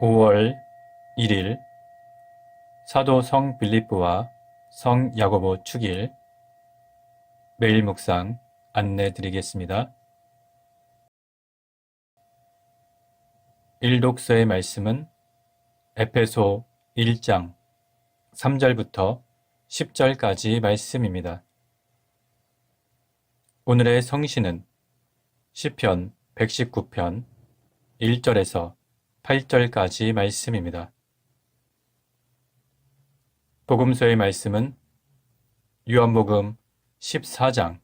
5월 1일 사도 성 빌립보와 성 야고보 축일 매일 묵상 안내 드리겠습니다. 일독서의 말씀은 에페소 1장 3절부터 10절까지 말씀입니다. 오늘의 성신은 시편 119편 1절에서 8절까지 말씀입니다. 복음서의 말씀은 요한복음 14장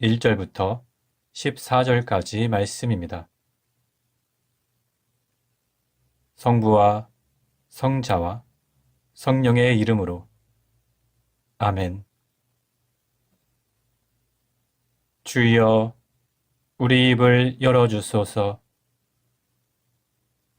1절부터 14절까지 말씀입니다. 성부와 성자와 성령의 이름으로 아멘. 주여 우리 입을 열어주소서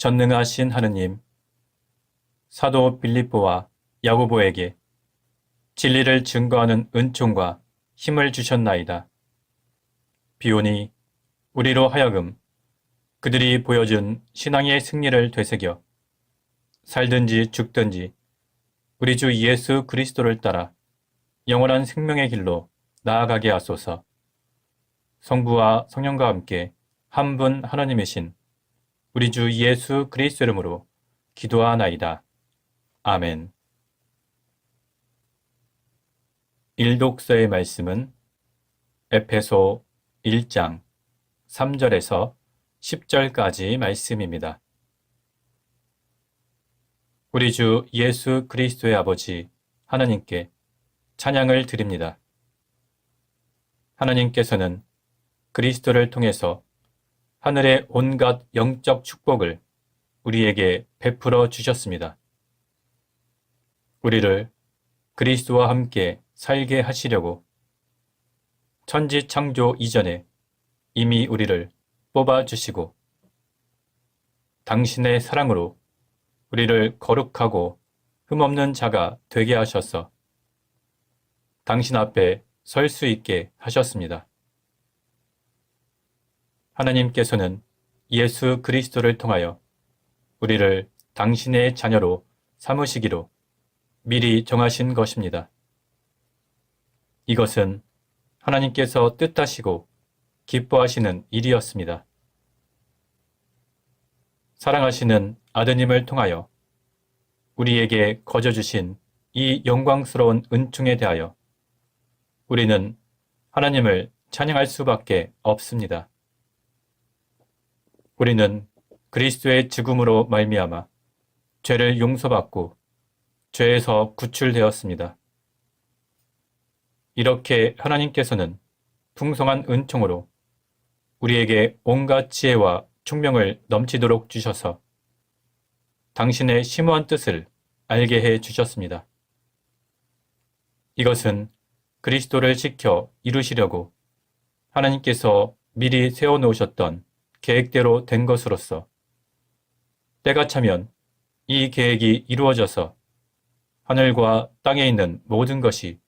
전능하신 하느님, 사도 빌립보와 야고보에게 진리를 증거하는 은총과 힘을 주셨나이다. 비오니 우리로 하여금 그들이 보여준 신앙의 승리를 되새겨 살든지 죽든지 우리 주 예수 그리스도를 따라 영원한 생명의 길로 나아가게 하소서. 성부와 성령과 함께 한 분 하나님이신 우리 주 예수 그리스도 이름으로 기도하나이다. 아멘. 일독서의 말씀은 에페소 1장 3절에서 10절까지 말씀입니다. 우리 주 예수 그리스도의 아버지 하나님께 찬양을 드립니다. 하나님께서는 그리스도를 통해서 하늘의 온갖 영적 축복을 우리에게 베풀어 주셨습니다. 우리를 그리스도와 함께 살게 하시려고 천지 창조 이전에 이미 우리를 뽑아 주시고 당신의 사랑으로 우리를 거룩하고 흠없는 자가 되게 하셔서 당신 앞에 설 수 있게 하셨습니다. 하나님께서는 예수 그리스도를 통하여 우리를 당신의 자녀로 삼으시기로 미리 정하신 것입니다. 이것은 하나님께서 뜻하시고 기뻐하시는 일이었습니다. 사랑하시는 아드님을 통하여 우리에게 거저 주신 이 영광스러운 은총에 대하여 우리는 하나님을 찬양할 수밖에 없습니다. 우리는 그리스도의 죽음으로 말미암아 죄를 용서받고 죄에서 구출되었습니다. 이렇게 하나님께서는 풍성한 은총으로 우리에게 온갖 지혜와 총명을 넘치도록 주셔서 당신의 심오한 뜻을 알게 해 주셨습니다. 이것은 그리스도를 지켜 이루시려고 하나님께서 미리 세워놓으셨던 계획대로 된 것으로서 때가 차면 이 계획이 이루어져서 하늘과 땅에 있는 모든 것이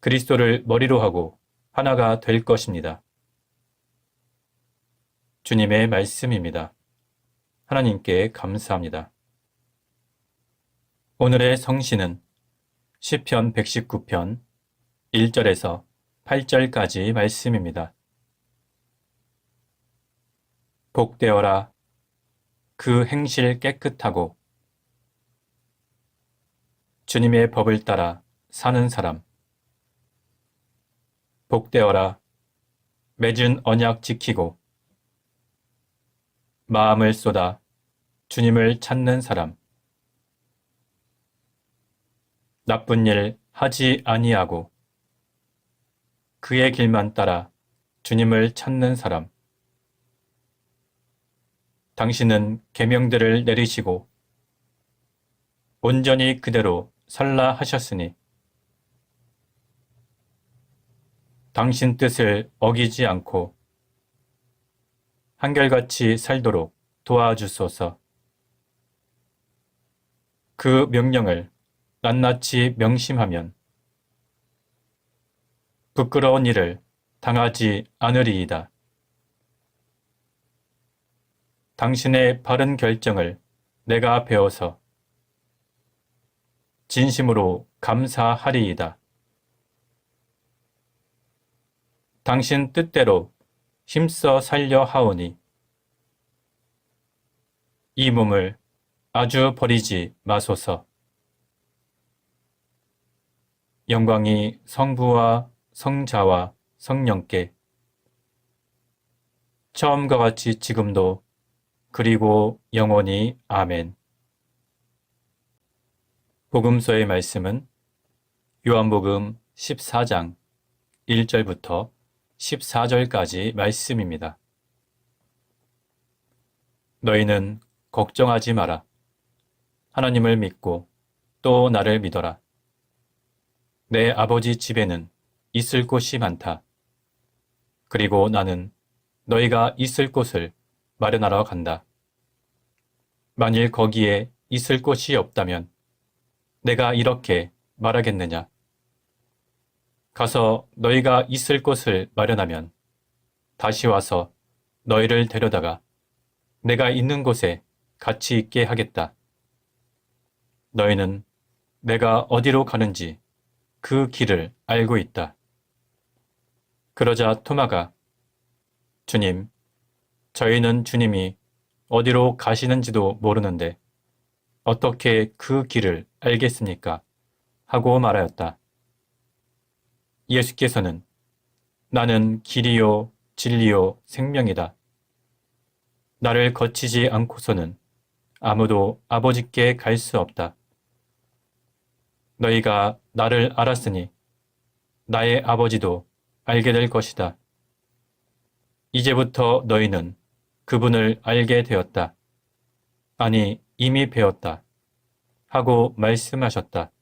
그리스도를 머리로 하고 하나가 될 것입니다. 주님의 말씀입니다. 하나님께 감사합니다. 오늘의 성신은 시편 119편 1절에서 8절까지 말씀입니다. 복되어라. 그 행실 깨끗하고 주님의 법을 따라 사는 사람. 복되어라. 맺은 언약 지키고 마음을 쏟아 주님을 찾는 사람. 나쁜 일 하지 아니하고 그의 길만 따라 주님을 찾는 사람 당신은 계명들을 내리시고 온전히 그대로 살라 하셨으니 당신 뜻을 어기지 않고 한결같이 살도록 도와주소서. 그 명령을 낱낱이 명심하면 부끄러운 일을 당하지 않으리이다. 당신의 바른 결정을 내가 배워서 진심으로 감사하리이다. 당신 뜻대로 힘써 살려 하오니 이 몸을 아주 버리지 마소서. 영광이 성부와 성자와 성령께 처음과 같이 지금도 그리고 영원히 아멘. 복음서의 말씀은 요한복음 14장 1절부터 14절까지 말씀입니다. 너희는 걱정하지 마라. 하나님을 믿고 또 나를 믿어라. 내 아버지 집에는 있을 곳이 많다. 그리고 나는 너희가 있을 곳을 마련하러 간다. 만일 거기에 있을 곳이 없다면 내가 이렇게 말하겠느냐? 가서 너희가 있을 곳을 마련하면 다시 와서 너희를 데려다가 내가 있는 곳에 같이 있게 하겠다. 너희는 내가 어디로 가는지 그 길을 알고 있다. 그러자 토마가 주님, 저희는 주님이 어디로 가시는지도 모르는데 어떻게 그 길을 알겠습니까? 하고 말하였다. 예수께서는 나는 길이요, 진리요, 생명이다. 나를 거치지 않고서는 아무도 아버지께 갈 수 없다. 너희가 나를 알았으니 나의 아버지도 알게 될 것이다. 이제부터 너희는 그분을 알게 되었다. 아니, 이미 배웠다. 하고 말씀하셨다.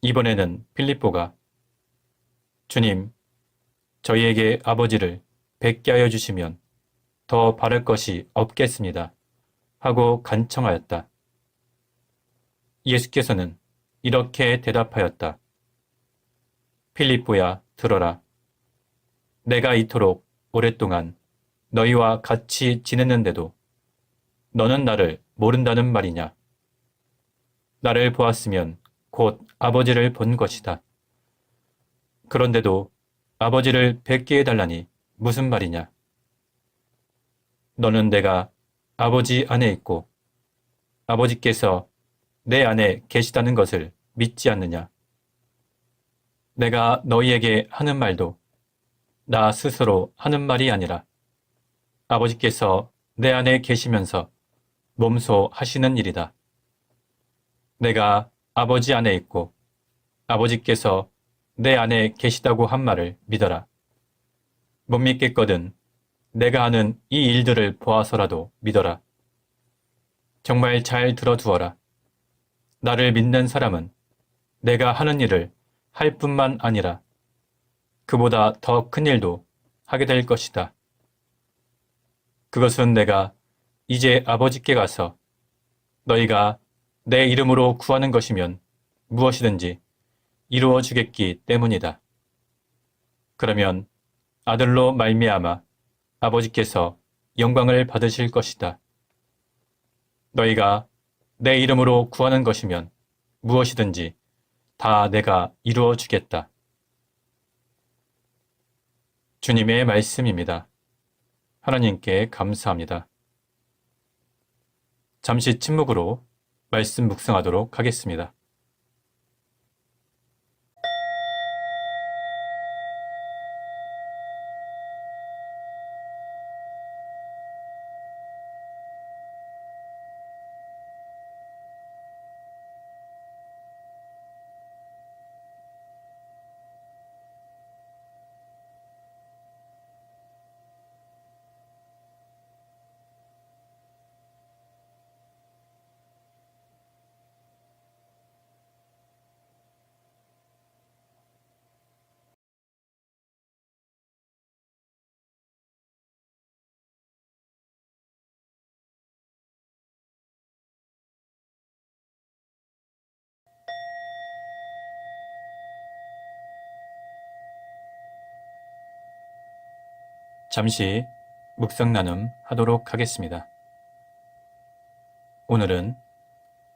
이번에는 필립보가 주님, 저희에게 아버지를 뵙게 하여 주시면 더 바랄 것이 없겠습니다. 하고 간청하였다. 예수께서는 이렇게 대답하였다. 필립보야, 들어라. 내가 이토록 오랫동안 너희와 같이 지냈는데도 너는 나를 모른다는 말이냐? 나를 보았으면 곧 아버지를 본 것이다. 그런데도 아버지를 뵙게 해달라니 무슨 말이냐? 너는 내가 아버지 안에 있고 아버지께서 내 안에 계시다는 것을 믿지 않느냐? 내가 너희에게 하는 말도 나 스스로 하는 말이 아니라 아버지께서 내 안에 계시면서 몸소 하시는 일이다. 내가 아버지 안에 있고 아버지께서 내 안에 계시다고 한 말을 믿어라. 못 믿겠거든 내가 하는 이 일들을 보아서라도 믿어라. 정말 잘 들어두어라. 나를 믿는 사람은 내가 하는 일을 할 뿐만 아니라 그보다 더 큰 일도 하게 될 것이다. 그것은 내가 이제 아버지께 가서 너희가 내 이름으로 구하는 것이면 무엇이든지 이루어 주겠기 때문이다. 그러면 아들로 말미암아 아버지께서 영광을 받으실 것이다. 너희가 내 이름으로 구하는 것이면 무엇이든지 다 내가 이루어 주겠다. 주님의 말씀입니다. 하나님께 감사합니다. 잠시 침묵으로 말씀 묵상하도록 하겠습니다. 잠시 묵상 나눔 하도록 하겠습니다. 오늘은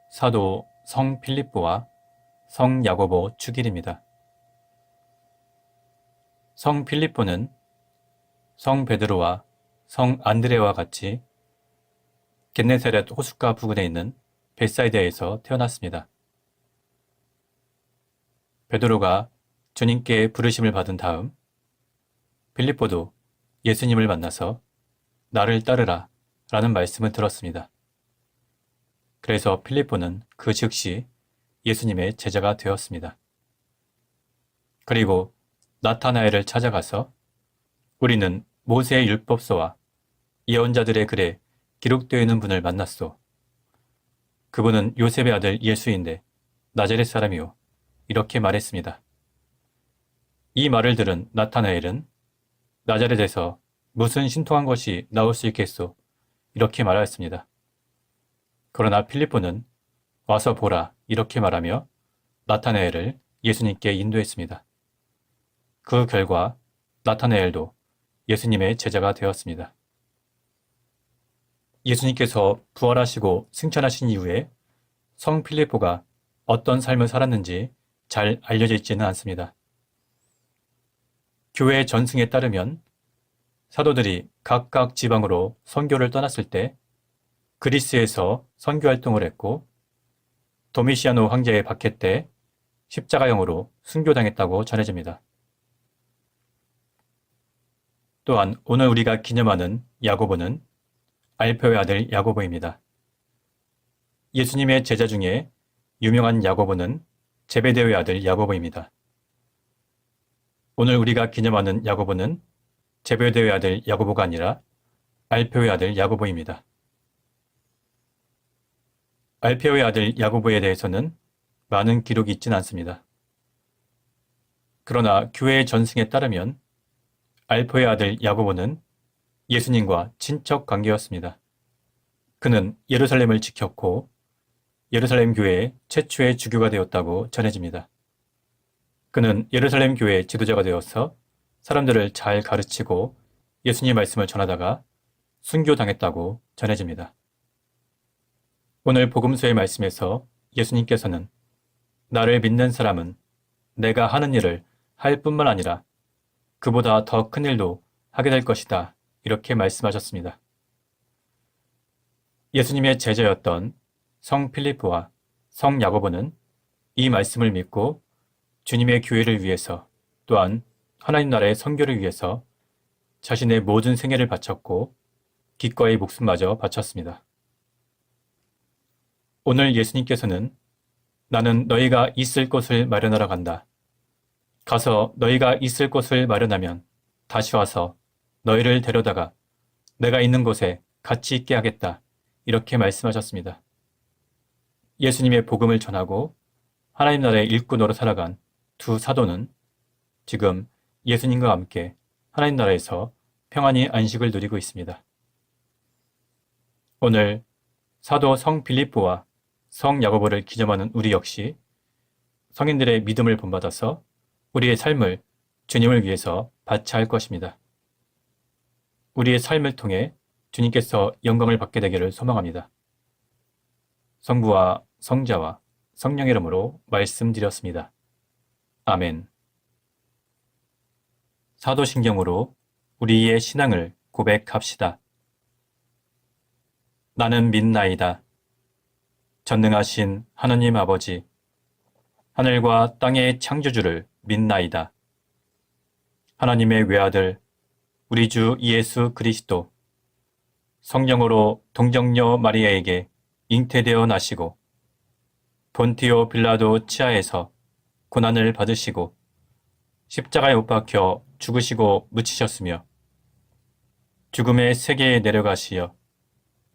사도 성 필립보와 성 야고보 축일입니다. 성 필립보는 성 베드로와 성 안드레와 같이 겟네세렛 호숫가 부근에 있는 베사이다에서 태어났습니다. 베드로가 주님께 부르심을 받은 다음 필립보도 예수님을 만나서 나를 따르라 라는 말씀을 들었습니다. 그래서 필립보는 그 즉시 예수님의 제자가 되었습니다. 그리고 나타나엘을 찾아가서 우리는 모세의 율법서와 예언자들의 글에 기록되어 있는 분을 만났소. 그분은 요셉의 아들 예수인데 나자렛 사람이요. 이렇게 말했습니다. 이 말을 들은 나타나엘은 나자렛에서 무슨 신통한 것이 나올 수 있겠소? 이렇게 말하였습니다. 그러나 필리포는 와서 보라 이렇게 말하며 나타나엘을 예수님께 인도했습니다. 그 결과 나타나엘도 예수님의 제자가 되었습니다. 예수님께서 부활하시고 승천하신 이후에 성 필리포가 어떤 삶을 살았는지 잘 알려져 있지는 않습니다. 교회 전승에 따르면 사도들이 각각 지방으로 선교를 떠났을 때 그리스에서 선교 활동을 했고 도미시아노 황제의 박해 때 십자가형으로 순교당했다고 전해집니다. 또한 오늘 우리가 기념하는 야고보는 알표의 아들 야고보입니다. 예수님의 제자 중에 유명한 야고보는 제베데오의 아들 야고보입니다. 오늘 우리가 기념하는 야고보는 제베데오의 아들 야고보가 아니라 알페오의 아들 야고보입니다. 알페오의 아들 야고보에 대해서는 많은 기록이 있진 않습니다. 그러나 교회의 전승에 따르면 알포의 아들 야고보는 예수님과 친척 관계였습니다. 그는 예루살렘을 지켰고 예루살렘 교회의 최초의 주교가 되었다고 전해집니다. 그는 예루살렘 교회의 지도자가 되어서 사람들을 잘 가르치고 예수님 말씀을 전하다가 순교당했다고 전해집니다. 오늘 복음서의 말씀에서 예수님께서는 나를 믿는 사람은 내가 하는 일을 할 뿐만 아니라 그보다 더 큰 일도 하게 될 것이다. 이렇게 말씀하셨습니다. 예수님의 제자였던 성 필리프와 성 야고보는 이 말씀을 믿고 주님의 교회를 위해서 또한 하나님 나라의 선교를 위해서 자신의 모든 생애를 바쳤고 기꺼이 목숨마저 바쳤습니다. 오늘 예수님께서는 나는 너희가 있을 곳을 마련하러 간다. 가서 너희가 있을 곳을 마련하면 다시 와서 너희를 데려다가 내가 있는 곳에 같이 있게 하겠다. 이렇게 말씀하셨습니다. 예수님의 복음을 전하고 하나님 나라의 일꾼으로 살아간 두 사도는 지금 예수님과 함께 하나님 나라에서 평안히 안식을 누리고 있습니다. 오늘 사도 성 빌립보와 성 야고보를 기념하는 우리 역시 성인들의 믿음을 본받아서 우리의 삶을 주님을 위해서 바쳐야 할 것입니다. 우리의 삶을 통해 주님께서 영광을 받게 되기를 소망합니다. 성부와 성자와 성령의 이름으로 말씀드렸습니다. 아멘. 사도신경으로 우리의 신앙을 고백합시다. 나는 믿나이다. 전능하신 하느님 아버지, 하늘과 땅의 창조주를 믿나이다. 하나님의 외아들, 우리 주 예수 그리스도, 성령으로 동정녀 마리아에게 잉태되어 나시고, 본티오 빌라도 치하에서 고난을 받으시고 십자가에 못 박혀 죽으시고 묻히셨으며 죽음의 세계에 내려가시어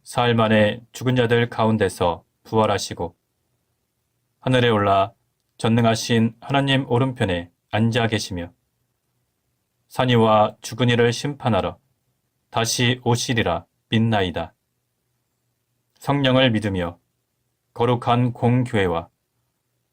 사흘 만에 죽은 자들 가운데서 부활하시고 하늘에 올라 전능하신 하나님 오른편에 앉아 계시며 산이와 죽은 이를 심판하러 다시 오시리라 믿나이다. 성령을 믿으며 거룩한 공교회와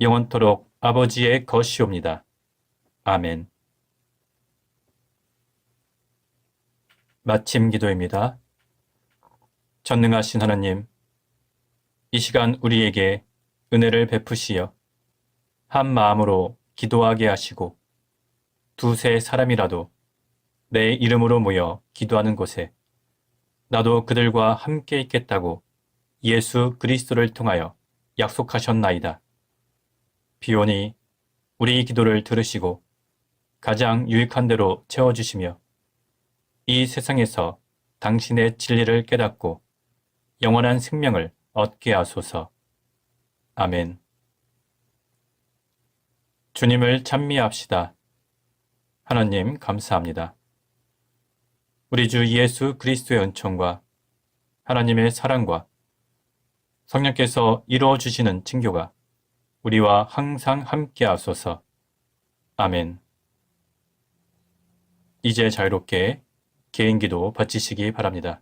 영원토록 아버지의 것이옵니다. 아멘. 마침 기도입니다. 전능하신 하나님, 이 시간 우리에게 은혜를 베푸시어 한 마음으로 기도하게 하시고 두세 사람이라도 내 이름으로 모여 기도하는 곳에 나도 그들과 함께 있겠다고 예수 그리스도를 통하여 약속하셨나이다. 비오니 우리 기도를 들으시고 가장 유익한 대로 채워주시며 이 세상에서 당신의 진리를 깨닫고 영원한 생명을 얻게 하소서. 아멘. 주님을 찬미합시다. 하나님 감사합니다. 우리 주 예수 그리스도의 은총과 하나님의 사랑과 성령께서 이루어 주시는 징교가 우리와 항상 함께 하소서. 아멘. 이제 자유롭게 개인기도 바치시기 바랍니다.